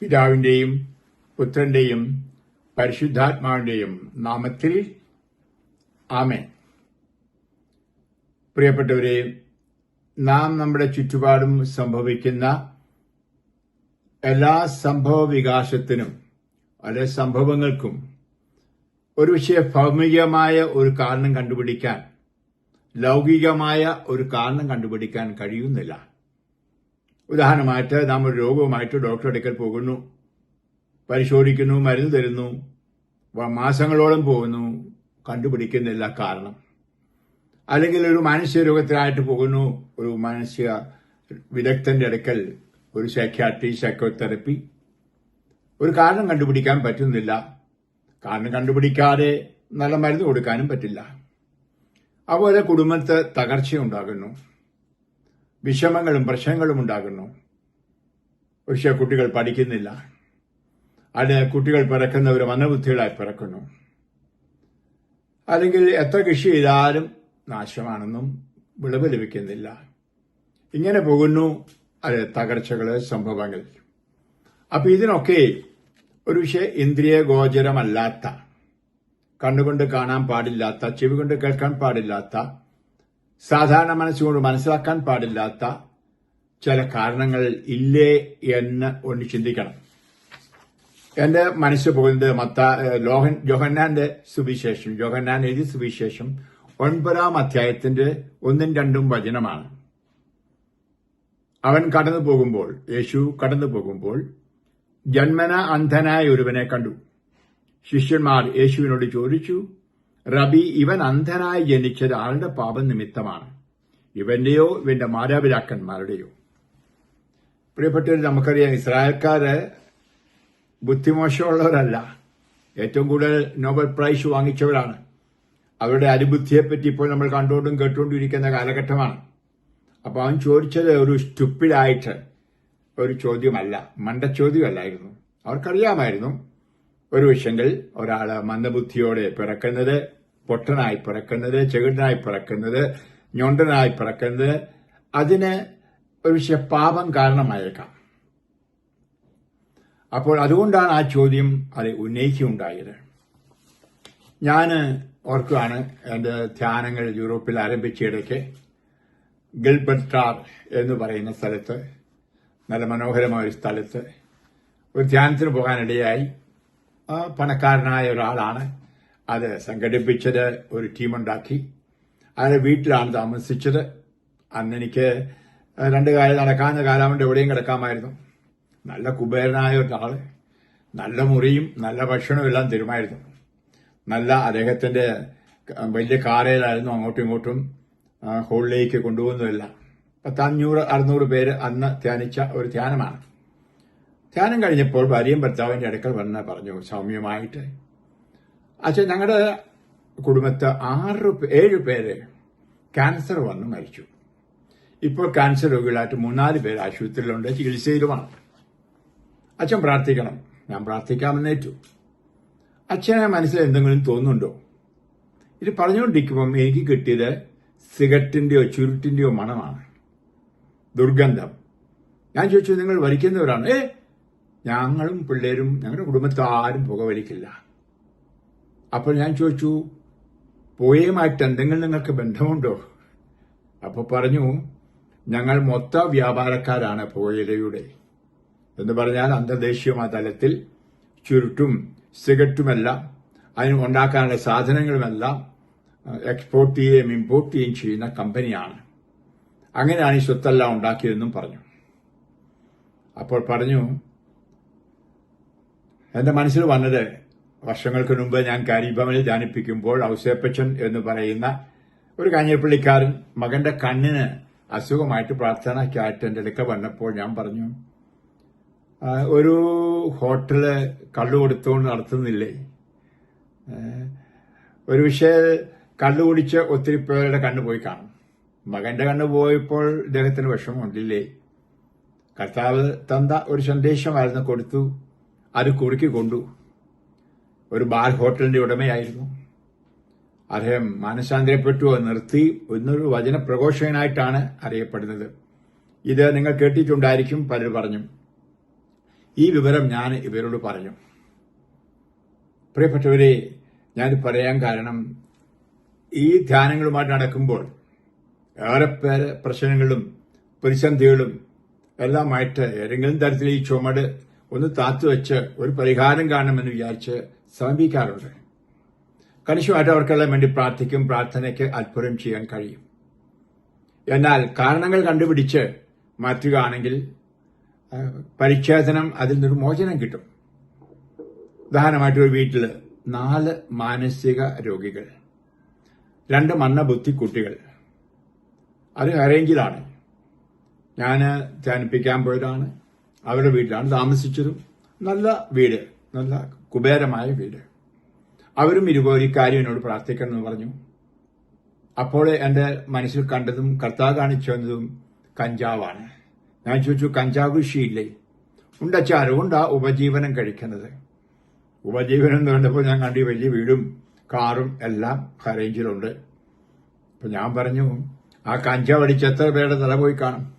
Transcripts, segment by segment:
പിതാവിന്റെയും പുത്രന്റെയും പരിശുദ്ധാത്മാവിന്റെയും നാമത്തിൽ ആമേൻ. പ്രിയപ്പെട്ടവരെ നാം നമ്മുടെ ചുറ്റുപാടും സംഭവിക്കുന്ന എല്ലാ സംഭവ വികാസത്തിനും അല്ലെ സംഭവങ്ങൾക്കും ഒരു പക്ഷേ ഭൗമികമായ ഒരു കാരണം കണ്ടുപിടിക്കാൻ ലൗകികമായ ഒരു കാരണം കണ്ടുപിടിക്കാൻ കഴിയുന്നില്ല. ഉദാഹരണമായിട്ട് നാം ഒരു രോഗവുമായിട്ട് ഡോക്ടറെ അടുക്കൽ പോകുന്നു. പരിശോധിക്കുന്നു മരുന്ന് തരുന്നു. മാസങ്ങളോളം പോകുന്നു. കണ്ടുപിടിക്കുന്നില്ല കാരണം. അല്ലെങ്കിൽ ഒരു മാനസിക രോഗത്തിനായിട്ട് പോകുന്നു. ഒരു മാനസിക വിദഗ്ധന്റെ അടുക്കൽ ഒരു സൈക്യാട്രി സൈക്കോതെറപ്പി ഒരു കാരണം കണ്ടുപിടിക്കാൻ പറ്റുന്നില്ല. കാരണം കണ്ടുപിടിക്കാതെ നല്ല മരുന്ന് കൊടുക്കാനും പറ്റില്ല. അതുപോലെ കുടുംബത്തെ തകർച്ചയുണ്ടാകുന്നു. വിഷമങ്ങളും പ്രശ്നങ്ങളും ഉണ്ടാകുന്നു. പക്ഷേ കുട്ടികൾ പഠിക്കുന്നില്ല. അത് കുട്ടികൾ പിറക്കുന്നവർ മനബുദ്ധികളായി പിറക്കുന്നു. അല്ലെങ്കിൽ എത്ര കൃഷി ചെയ്താലും നാശമാണെന്നും വിളവ് ലഭിക്കുന്നില്ല ഇങ്ങനെ പോകുന്നു അത് തകർച്ചകൾ സംഭവങ്ങൾ. അപ്പൊ ഇതിനൊക്കെ ഒരു പക്ഷേ ഇന്ദ്രിയ ഗോചരമല്ലാത്ത കണ്ണുകൊണ്ട് കാണാൻ പാടില്ലാത്ത ചെവി കൊണ്ട് കേൾക്കാൻ പാടില്ലാത്ത സാധാരണ മനസ്സുകൊണ്ട് മനസ്സിലാക്കാൻ പാടില്ലാത്ത ചില കാരണങ്ങൾ ഇല്ലേ എന്ന് ഒന്ന് ചിന്തിക്കണം. എന്റെ മനസ്സ് പോകുന്നത് മത്ത ലോഹൻ ജോഹന്നാന്റെ സുവിശേഷം ജോഹന്നാൻ എഴുതി സുവിശേഷം ഒൻപതാം അധ്യായത്തിന്റെ ഒന്നും രണ്ടും വചനമാണ്. അവൻ കടന്നു പോകുമ്പോൾ യേശു കടന്നു പോകുമ്പോൾ ജന്മന അന്ധനായ ഒരുവനെ കണ്ടു. ശിഷ്യന്മാർ യേശുവിനോട് ചോദിച്ചു റബി ഇവൻ അന്ധനായി ജനിച്ചത് ആളുടെ പാപം നിമിത്തമാണ്. ഇവന്റെയോ ഇവന്റെ മാതാപിതാക്കന്മാരുടെയോ. പ്രിയപ്പെട്ടവർ നമുക്കറിയാം ഇസ്രായേൽക്കാര് ബുദ്ധിമോശമുള്ളവരല്ല. ഏറ്റവും കൂടുതൽ നോബൽ പ്രൈസ് വാങ്ങിച്ചവരാണ്. അവരുടെ അതിബുദ്ധിയെപ്പറ്റി ഇപ്പോൾ നമ്മൾ കണ്ടുകൊണ്ടും കേട്ടുകൊണ്ടിരിക്കുന്ന കാലഘട്ടമാണ്. അപ്പോൾ അവൻ ചോദിച്ചത് ഒരു സ്റ്റുപ്പിഡായിട്ട് ഒരു ചോദ്യമല്ല മണ്ട ചോദ്യമല്ലായിരുന്നു അവർക്കറിയാമായിരുന്നു. ഒരു വിഷയങ്ങൾ ഒരാൾ മന്ദബുദ്ധിയോടെ പിറക്കുന്നത് പൊട്ടനായി പിറക്കുന്നത് ചെകിടനായി പിറക്കുന്നത് ഞൊണ്ടനായി പിറക്കുന്നത് അതിന് ഒരു വിഷയ പാപം കാരണമായേക്കാം. അപ്പോൾ അതുകൊണ്ടാണ് ആ ചോദ്യം അത് ഉന്നയിക്കുകയുണ്ടായത് ഞാൻ ഓർക്കുകയാണ് എന്റെ ധ്യാനങ്ങൾ യൂറോപ്പിൽ ആരംഭിച്ചിടയ്ക്ക് ഗിൽബർട്ടാർ എന്ന് പറയുന്ന സ്ഥലത്ത് നല്ല മനോഹരമായ ഒരു സ്ഥലത്ത് ഒരു ധ്യാനത്തിന് പോകാനിടയായി. പണക്കാരനായ ഒരാളാണ്. അത് സംഘടിപ്പിച്ചത് ഒരു ടീമുണ്ടാക്കി. അയാളെ വീട്ടിലാണ് താമസിച്ചത്. അന്ന് എനിക്ക് രണ്ട് കാലം നടക്കാവുന്ന കാലാമുണ്ട് എവിടെയും കിടക്കാമായിരുന്നു. നല്ല കുബേരനായ ഒരാൾ. നല്ല മുറിയും നല്ല ഭക്ഷണവും എല്ലാം തരുമായിരുന്നു. നല്ല അദ്ദേഹത്തിന്റെ വലിയ കാറയിലായിരുന്നു അങ്ങോട്ടും ഇങ്ങോട്ടും ഹോളിലേക്ക് കൊണ്ടുപോകുന്നതല്ല. പത്തഞ്ഞൂറ് അറുന്നൂറ് പേര് അന്ന് ധ്യാനിച്ച ഒരു ധ്യാനമാണ്. ധ്യാനം കഴിഞ്ഞപ്പോൾ ഭാര്യയും ഭർത്താവിന്റെ അടുക്കൽ വന്ന് പറഞ്ഞു സൗമ്യമായിട്ട്. അച്ഛൻ ഞങ്ങളുടെ കുടുംബത്തെ ആറ് ഏഴ് പേര് ക്യാൻസർ വന്ന് മരിച്ചു. ഇപ്പോൾ ക്യാൻസർ രോഗികളായിട്ട് മൂന്നാൽ പേര് ആശുപത്രിയിലുണ്ട് ചികിത്സയിലുമാണ്. അച്ഛൻ പ്രാർത്ഥിക്കണം. ഞാൻ പ്രാർത്ഥിക്കാമെന്നേറ്റു അച്ഛനെ മനസ്സിൽ എന്തെങ്കിലും തോന്നുന്നുണ്ടോ? ഇത് പറഞ്ഞുകൊണ്ടിരിക്കുമ്പം എനിക്ക് കിട്ടിയത് സിഗരറ്റിന്റെയോ ചുരുട്ടിന്റെയോ മണമാണ്. ദുർഗന്ധം. ഞാൻ ചോദിച്ചു നിങ്ങൾ വലിക്കുന്നവരാണ് ഏ ഞങ്ങളും പിള്ളേരും ഞങ്ങളുടെ കുടുംബത്തിൽ ആരും പുക വലിക്കില്ല. അപ്പോൾ ഞാൻ ചോദിച്ചു പുകയുമായിട്ട് എന്തെങ്കിലും നിങ്ങൾക്ക് ബന്ധമുണ്ടോ? അപ്പോൾ പറഞ്ഞു ഞങ്ങൾ മൊത്ത വ്യാപാരക്കാരാണ് പുകയിലയുടെ. എന്ന് പറഞ്ഞാൽ അന്തർദേശീയ തലത്തിൽ ചുരുട്ടും സിഗരറ്റുമെല്ലാം അതിന് ഉണ്ടാക്കാനുള്ള സാധനങ്ങളുമെല്ലാം എക്സ്പോർട്ട് ചെയ്യുകയും ഇമ്പോർട്ട് ചെയ്യുകയും ചെയ്യുന്ന കമ്പനിയാണ്. അങ്ങനെയാണ് ഈ സ്വത്തെല്ലാം ഉണ്ടാക്കിയതെന്നും പറഞ്ഞു. അപ്പോൾ പറഞ്ഞു എന്റെ മനസ്സിൽ വന്നത് വർഷങ്ങൾക്ക് മുമ്പ് ഞാൻ കാരിഭവനിൽ ധ്യാനിപ്പിക്കുമ്പോൾ ഔസേപ്പച്ചൻ എന്ന് പറയുന്ന ഒരു കാഞ്ഞിരപ്പള്ളിക്കാരൻ മകന്റെ കണ്ണിന് അസുഖമായിട്ട് പ്രാർത്ഥനയ്ക്കായിട്ട് എന്റെ അടുക്ക വന്നപ്പോൾ ഞാൻ പറഞ്ഞു ഒരു ഹോട്ടൽ കള്ളു കൊടുത്തുകൊണ്ട് നടത്തുന്നില്ലേ? ഒരു പക്ഷേ കള്ളു കുടിച്ച് ഒത്തിരി പേരുടെ കണ്ണ് പോയി കാണും. മകന്റെ കണ്ണ് പോയപ്പോൾ ഇദ്ദേഹത്തിന് വിഷമമുണ്ടില്ലേ കർത്താവ് തന്ന ഒരു സന്ദേശമായിരുന്നു കൊടുത്തു. അത് കുറുക്കി കൊണ്ടു. ഒരു ബാർ ഹോട്ടലിന്റെ ഉടമയായിരുന്നു. അദ്ദേഹം മാനസാന്തരപ്പെട്ടു നിർത്തി ഒന്നൊരു വചന പ്രഘോഷകനായിട്ടാണ് അറിയപ്പെടുന്നത്. ഇത് നിങ്ങൾ കേട്ടിട്ടുണ്ടായിരിക്കും പലരും പറഞ്ഞു. ഈ വിവരം ഞാൻ ഇവരോട് പറഞ്ഞു. പ്രിയപ്പെട്ടവരെ ഞാൻ പറയാൻ കാരണം ഈ ധ്യാനങ്ങളുമായിട്ട് നടക്കുമ്പോൾ ഏറെ പേര് പ്രശ്നങ്ങളും പ്രതിസന്ധികളും എല്ലാമായിട്ട് ഏതെങ്കിലും തരത്തിൽ ഈ ചുമട് ഒന്ന് താത്തു വെച്ച് ഒരു പരിഹാരം കാണണമെന്ന് വിചാരിച്ച് സമീപിക്കാറുണ്ട്. കണിശമായിട്ട് അവർക്കെല്ലാം വേണ്ടി പ്രാർത്ഥിക്കും പ്രാർത്ഥനയ്ക്ക് അത്ഭുതം ചെയ്യാൻ കഴിയും. എന്നാൽ കാരണങ്ങൾ കണ്ടുപിടിച്ച് മാറ്റുകയാണെങ്കിൽ പരിച്ഛേദനം അതിൽ നിന്നൊരു മോചനം കിട്ടും. ഉദാഹരണമായിട്ട് ഒരു വീട്ടിൽ നാല് മാനസിക രോഗികൾ രണ്ട് മണ്ണബുദ്ധി കുട്ടികൾ. അത് അറേഞ്ചിലാണ്. ഞാൻ ധ്യാനിപ്പിക്കാൻ പോയതാണ്. അവരുടെ വീട്ടിലാണ് താമസിച്ചതും നല്ല വീട് നല്ല കുബേരമായ വീട്. അവരും കാര്യം എന്നോട് പ്രാർത്ഥിക്കണം എന്ന് പറഞ്ഞു. അപ്പോൾ എന്റെ മനസ്സിൽ കണ്ടതും കർത്താവ് കാണിച്ചു വന്നതും കഞ്ചാവാണ്. ഞാൻ ചോദിച്ചു കഞ്ചാവ് കൃഷിയില്ലേ? ഉണ്ടച്ചാരോ ഉണ്ടാ ഉപജീവനം കഴിക്കുന്നത്. ഉപജീവനം എന്ന് കണ്ടപ്പോൾ ഞാൻ കണ്ടി വലിയ വീടും കാറും എല്ലാം അറേഞ്ചിലുണ്ട് അപ്പൊ ഞാൻ പറഞ്ഞു ആ കഞ്ചാവ് അടിച്ച് എത്ര പേരുടെ തല പോയി കാണും?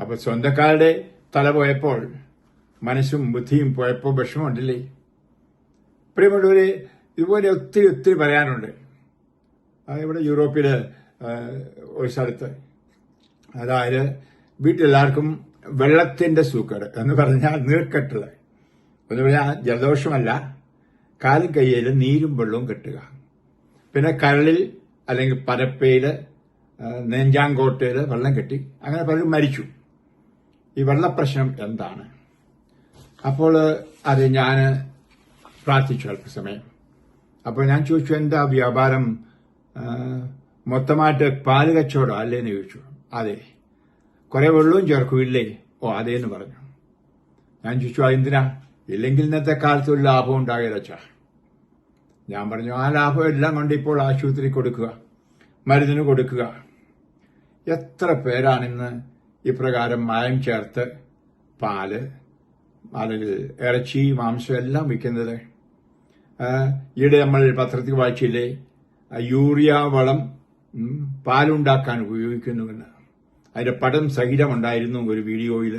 അപ്പൊ സ്വന്തക്കാരുടെ തല പോയപ്പോൾ മനസ്സും ബുദ്ധിയും പോയപ്പോൾ വിഷമമുണ്ടല്ലേ പ്രിയമുള്ളവരെ ഇതുപോലെ ഒത്തിരി ഒത്തിരി പറയാനുണ്ട്. ഇവിടെ യൂറോപ്പിൽ ആ, ഒരു സ്ഥലത്ത്. അതായത് വീട്ടിലെല്ലാവർക്കും വെള്ളത്തിന്റെ സൂക്കേട് എന്ന് പറഞ്ഞാൽ നീർക്കെട്ടുള്ള എന്ന് പറഞ്ഞാൽ ജലദോഷമല്ല. കാലും കയ്യിൽ നീരും വെള്ളവും കെട്ടുക. പിന്നെ കരളിൽ അല്ലെങ്കിൽ പരപ്പയിൽ നെഞ്ചാങ്കോട്ടയിൽ വെള്ളം കെട്ടി. അങ്ങനെ പലരും മരിച്ചു. ഈ വെള്ളപ്രശ്നം എന്താണ്? അപ്പോൾ അത് ഞാൻ പ്രാർത്ഥിച്ചു അല്പസമയം. അപ്പോൾ ഞാൻ ചോദിച്ചു എന്താ വ്യാപാരം? മൊത്തമായിട്ട് പാൽ കച്ചവടം അല്ലേന്ന് ചോദിച്ചു. അതെ. കുറെ വെള്ളവും ചേർക്കൂല്ലേ ഓ അതേന്ന് പറഞ്ഞു. ഞാൻ ചോദിച്ചു അതെന്തിനാ ഇല്ലെങ്കിൽ ഇന്നത്തെ കാലത്ത് ഒരു ലാഭം ഉണ്ടാകില്ല ഞാൻ പറഞ്ഞു ആ ലാഭം എല്ലാം കൊണ്ട് ഇപ്പോൾ ആശുപത്രി കൊടുക്കുക മരുന്നിന് കൊടുക്കുക. എത്ര പേരാണിന്ന് ഇപ്രകാരം മായം ചേർത്ത് പാൽ അല്ലെങ്കിൽ ഇറച്ചി മാംസം എല്ലാം വിൽക്കുന്നത് ഈയിടെ നമ്മൾ പത്രത്തിൽ വായിച്ചില്ലേ? യൂറിയ വളം പാലുണ്ടാക്കാൻ ഉപയോഗിക്കുന്നുവെന്ന് അതിന്റെ പടം സഹിതമുണ്ടായിരുന്നു ഒരു വീഡിയോയിൽ.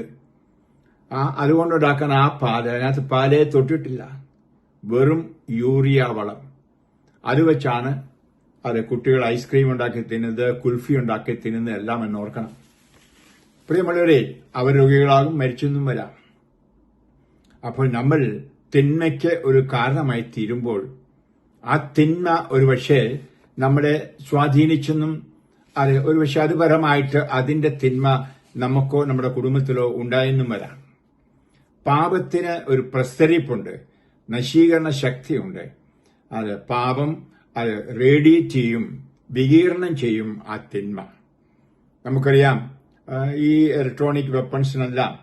ആ അതുകൊണ്ടുണ്ടാക്കാൻ ആ പാൽ അതിനകത്ത് പാലേ തൊട്ടിട്ടില്ല. വെറും യൂറിയ വളം. അത് വെച്ചാണ് അത് കുട്ടികൾ ഐസ്ക്രീം ഉണ്ടാക്കി തിന്നുന്നത് കുൽഫി ഉണ്ടാക്കി തിന്നുന്നത് എല്ലാം എന്ന് ഓർക്കണം പ്രിയമുള്ളവരെ അവർ രോഗികളാകും മരിച്ചെന്നും വരാം. അപ്പോൾ നമ്മൾ തിന്മയ്ക്ക് ഒരു കാരണമായി തീരുമ്പോൾ ആ തിന്മ ഒരുപക്ഷെ നമ്മളെ സ്വാധീനിച്ചെന്നും അത് ഒരുപക്ഷെ അത് പരമായിട്ട് അതിന്റെ തിന്മ നമുക്കോ നമ്മുടെ കുടുംബത്തിലോ ഉണ്ടായെന്നും വരാം. പാപത്തിന് ഒരു പ്രസരിപ്പുണ്ട് നശീകരണ ശക്തിയുണ്ട്. അത് പാപം അത് റേഡിയേറ്റ് ചെയ്യും വികീർണം ചെയ്യും ആ തിന്മ. നമുക്കറിയാം ഈ ഇലക്ട്രോണിക് വെപ്പൺസിനെല്ലാം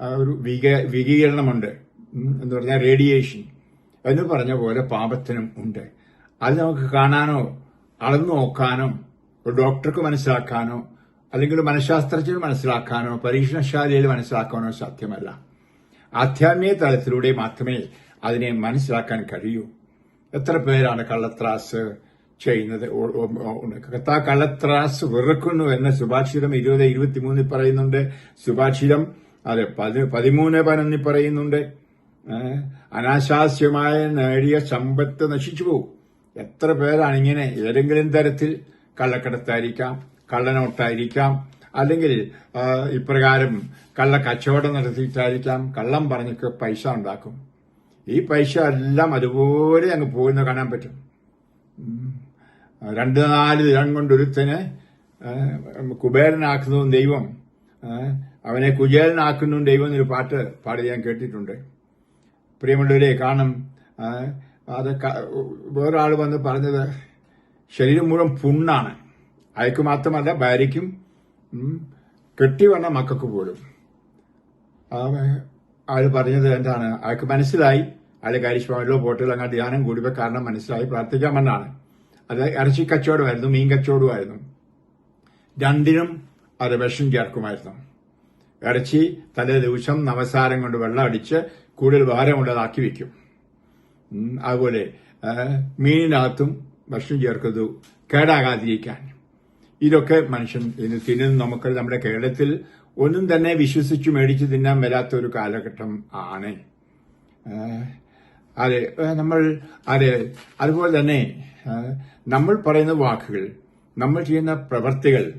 ഒരു വിക- വികീരണമുണ്ട് എന്ന് പറഞ്ഞാൽ റേഡിയേഷൻ എന്ന് പറഞ്ഞ പോലെ പാപത്തിനും ഉണ്ട്. അത് നമുക്ക് കാണാനോ അളന്നു നോക്കാനോ ഒരു ഡോക്ടർക്ക് മനസ്സിലാക്കാനോ അല്ലെങ്കിൽ മനഃശാസ്ത്രജ്ഞർ മനസ്സിലാക്കാനോ പരീക്ഷണശാലയിൽ മനസ്സിലാക്കാനോ സാധ്യമല്ല. ആധ്യാത്മിക തലത്തിലൂടെ മാത്രമേ അതിനെ മനസ്സിലാക്കാൻ കഴിയൂ. എത്ര പേരാണ് കള്ളത്രാസ് ചെയ്യുന്നത്. കള്ളത്രാസ് വെറുക്കുന്നു എന്ന സുഭാഷിതം ഇരുപത് ഇരുപത്തിമൂന്നിൽ പറയുന്നുണ്ട്. സുഭാഷിതം അതെ പതി പതിമൂന്ന് പതിനൊന്നിൽ പറയുന്നുണ്ട്. അനാശാസ്യമായ നേടിയ സമ്പത്ത് നശിച്ചു പോകും എത്ര പേരാണ് ഇങ്ങനെ ഏതെങ്കിലും തരത്തിൽ കള്ളക്കടത്തായിരിക്കാം കള്ളനോട്ടായിരിക്കാം അല്ലെങ്കിൽ ഇപ്രകാരം കള്ള കച്ചവടം നടത്തിയിട്ടായിരിക്കാം കള്ളം പറഞ്ഞൊക്കെ പൈസ ഉണ്ടാക്കും. ഈ പൈസ എല്ലാം അതുപോലെ അങ്ങ് പോകുന്ന കാണാൻ പറ്റും. രണ്ട് നാല് ദിനം കൊണ്ടൊരുത്തന് കുബേരനാക്കുന്നതും ദൈവം. അവനെ കുചേലനാക്കുന്നതും ദൈവം എന്നൊരു പാട്ട് പാടി ഞാൻ കേട്ടിട്ടുണ്ട്. പ്രിയമുള്ളവരെ ആ, അത് വേറൊരാൾ വന്ന് പറഞ്ഞത് ശരീരം മുഴുവൻ പുണ്ണാണ്. അയക്ക് മാത്രമല്ല ഭാര്യയ്ക്കും കെട്ടി വന്ന മക്കൾക്ക് പോലും. ആൾ പറഞ്ഞത് എന്താണ്? അയാൾക്ക് മനസ്സിലായി. അയാളെ കാരിശ്വാമിലോ പോട്ടിലോ അങ്ങനെ ധ്യാനം കൂടിയപ്പോൾ കാരണം മനസ്സിലായി പ്രാർത്ഥിക്കാമെന്നാണ് അത് ഇറച്ചി കച്ചവടമായിരുന്നു മീൻ കച്ചവടമായിരുന്നു. രണ്ടിനും അത് വിഷം ചേർക്കുമായിരുന്നു. ഇറച്ചി തലേ ദിവസം നവസാരം കൊണ്ട് വെള്ളം അടിച്ച് കൂടുതൽ ഭാരമുള്ളതാക്കി വെക്കും. അതുപോലെ മീനിനകത്തും ഭക്ഷണം ചേർക്കുന്നത് കേടാകാതിരിക്കാൻ. ഇതൊക്കെ മനുഷ്യൻ ഇന്ന് തിന്നുന്ന നമുക്ക് നമ്മുടെ കേരളത്തിൽ ഒന്നും തന്നെ വിശ്വസിച്ച് മേടിച്ച് തിന്നാൻ വരാത്ത ഒരു കാലഘട്ടം ആണ്. അതെ നമ്മൾ അതെ അതുപോലെ തന്നെ നമ്മൾ പറയുന്ന വാക്കുകൾ നമ്മൾ ചെയ്യുന്ന പ്രവർത്തികൾ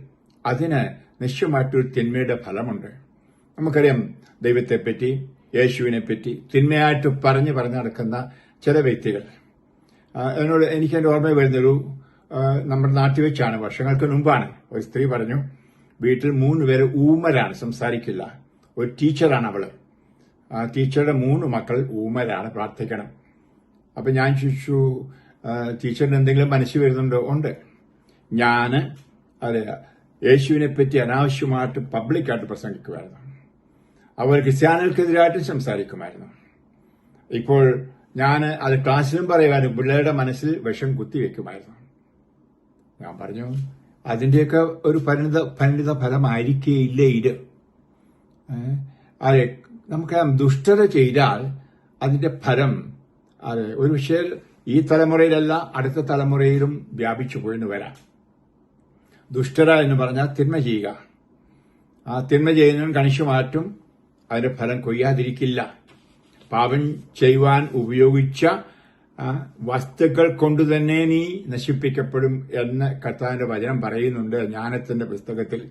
അതിന് നിശ്ചയമായിട്ടൊരു തിന്മയുടെ ഫലമുണ്ട്. നമുക്കറിയാം ദൈവത്തെപ്പറ്റി യേശുവിനെ പറ്റി തിന്മയായിട്ട് പറഞ്ഞു പറഞ്ഞു നടക്കുന്ന ചില വ്യക്തികൾ. അതിനോട് എനിക്ക് എന്റെ ഓർമ്മ വരുന്നൊരു നമ്മുടെ നാട്ടിൽ വെച്ചാണ് വർഷങ്ങൾക്ക് മുമ്പാണ് ഒരു സ്ത്രീ പറഞ്ഞു വീട്ടിൽ മൂന്ന് പേര് ഊമരാണ് സംസാരിക്കില്ല. ഒരു ടീച്ചറാണ് അവൾ. ആ ടീച്ചറുടെ മൂന്ന് മക്കൾ ഊമരാണ് പ്രാർത്ഥിക്കണം. അപ്പൊ ഞാൻ ചോദിച്ചു ടീച്ചറിന് എന്തെങ്കിലും മനസ്സിൽ വരുന്നുണ്ടോ? ഉണ്ട്. ഞാൻ അതെ യേശുവിനെ പറ്റി അനാവശ്യമായിട്ട് പബ്ലിക്കായിട്ട് പ്രസംഗിക്കുമായിരുന്നു. അവർ ക്രിസ്ത്യാനികൾക്കെതിരായിട്ടും സംസാരിക്കുമായിരുന്നു. ഇപ്പോൾ ഞാൻ അത് ക്ലാസ്സിലും പറയുമായിരുന്നു. പിള്ളേരുടെ മനസ്സിൽ വിഷം കുത്തിവെക്കുമായിരുന്നു ഞാൻ പറഞ്ഞു അതിന്റെയൊക്കെ ഒരു പരിണിത പരിണിത ഫലമായിരിക്കേയില്ല ഇത്? അതെ നമുക്ക് ദുഷ്ടത ചെയ്താൽ അതിന്റെ ഫലം അതെ ഒരു പക്ഷേ ഈ തലമുറയിലല്ല അടുത്ത തലമുറയിലും വ്യാപിച്ചു പോയിന്ന് വരാം. ദുഷ്ടര എന്ന് പറഞ്ഞാൽ തിന്മ ചെയ്യുക. ആ തിന്മ ചെയ്യുന്നവൻ കണിച്ചു മാറ്റും അതിന്റെ ഫലം കൊയ്യാതിരിക്കില്ല. പാപം ചെയ്യുവാൻ ഉപയോഗിച്ച വസ്തുക്കൾ കൊണ്ട് തന്നെ നീ നശിപ്പിക്കപ്പെടും എന്ന് കർത്താവിന്റെ വചനം പറയുന്നുണ്ട് ജ്ഞാനത്തിന്റെ പുസ്തകത്തിൽ.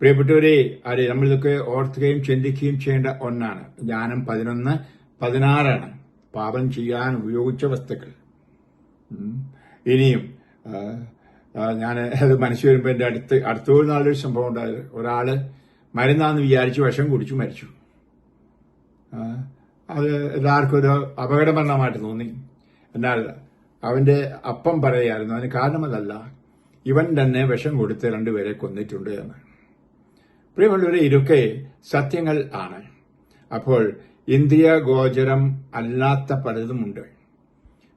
പ്രിയപ്പെട്ടവരെ അതെ നമ്മളിതൊക്കെ ഓർത്തുകയും ചിന്തിക്കുകയും ചെയ്യേണ്ട ഒന്നാണ്. ജ്ഞാനം പതിനൊന്ന് പതിനാറാണ്. പാപം ചെയ്യാൻ ഉപയോഗിച്ച വസ്തുക്കൾ. ഇനിയും ഞാൻ അത് മനസ്സിൽ വരുമ്പോൾ എന്റെ അടുത്ത് അടുത്തൊരു നാളൊരു സംഭവം ഉണ്ടായത്. ഒരാൾ മരുന്നാന്ന് വിചാരിച്ച് വിഷം കുടിച്ചു മരിച്ചു. അത് എല്ലാവർക്കും ഒരു അപകടമരണമായിട്ട് തോന്നി. എന്നാൽ അവന്റെ അപ്പം പറയായിരുന്നു അതിന് കാരണം അതല്ല. ഇവൻ തന്നെ വിഷം കൊടുത്ത് രണ്ടുപേരെ കൊന്നിട്ടുണ്ട് എന്ന്. പ്രിയമുള്ളവരെ ഇരുക്കെ സത്യങ്ങൾ ആണ്. അപ്പോൾ ഇന്ദ്രിയ ഗോചരം അല്ലാത്ത പലതുമുണ്ട്.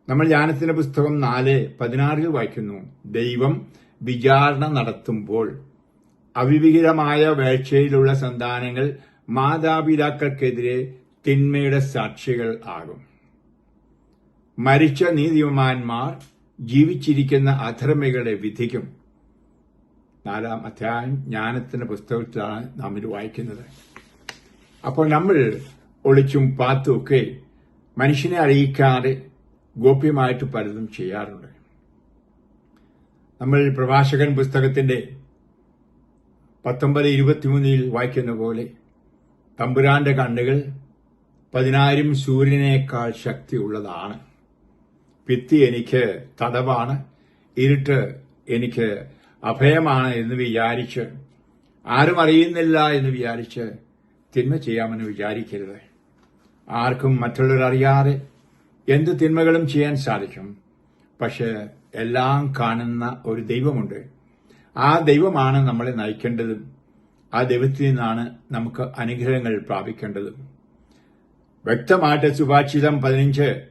നമ്മൾ ജ്ഞാനത്തിന്റെ പുസ്തകം നാല് പതിനാറിൽ വായിക്കുന്നു. ദൈവം വിചാരണ നടത്തുമ്പോൾ അവിവിഹിതമായ വേഴ്ചയിലുള്ള സന്താനങ്ങൾ മാതാപിതാക്കൾക്കെതിരെ തിന്മയുടെ സാക്ഷികൾ ആകും. മരിച്ച നീതിമാന്മാർ ജീവിച്ചിരിക്കുന്ന അധർമ്മികളെ വിധിക്കും. നാലാം അധ്യായം ജ്ഞാനത്തിന്റെ പുസ്തകത്തിലാണ് നാം ഇത് വായിക്കുന്നത്. അപ്പോൾ നമ്മൾ ഒളിച്ചും പാത്തും ഒക്കെ മനുഷ്യനെ അറിയിക്കാതെ ഗോപ്യമായിട്ട് പലതും ചെയ്യാറുണ്ട്. നമ്മൾ പ്രഭാഷകൻ പുസ്തകത്തിന്റെ പത്തൊമ്പത് ഇരുപത്തിമൂന്നിൽ വായിക്കുന്ന പോലെ തമ്പുരാന്റെ കണ്ണുകൾ പതിനായിരം സൂര്യനേക്കാൾ ശക്തിയുള്ളതാണ്. പിത്തി എനിക്ക് തടവാണ് ഇരുട്ട് എനിക്ക് അഭയമാണ് എന്ന് വിചാരിച്ച് ആരും അറിയുന്നില്ല എന്ന് വിചാരിച്ച് തിന്മ ചെയ്യാമെന്ന് വിചാരിക്കരുത്. ആർക്കും മറ്റുള്ളവരറിയാതെ എന്ത് തിന്മകളും ചെയ്യാൻ സാധിക്കും. പക്ഷെ എല്ലാം കാണുന്ന ഒരു ദൈവമുണ്ട്. ആ ദൈവമാണ് നമ്മളെ നയിക്കേണ്ടതും ആ ദൈവത്തിൽ നിന്നാണ് നമുക്ക് അനുഗ്രഹങ്ങൾ പ്രാപിക്കേണ്ടതും. വ്യക്തമായിട്ട് സുഭാഷിതം പതിനഞ്ച്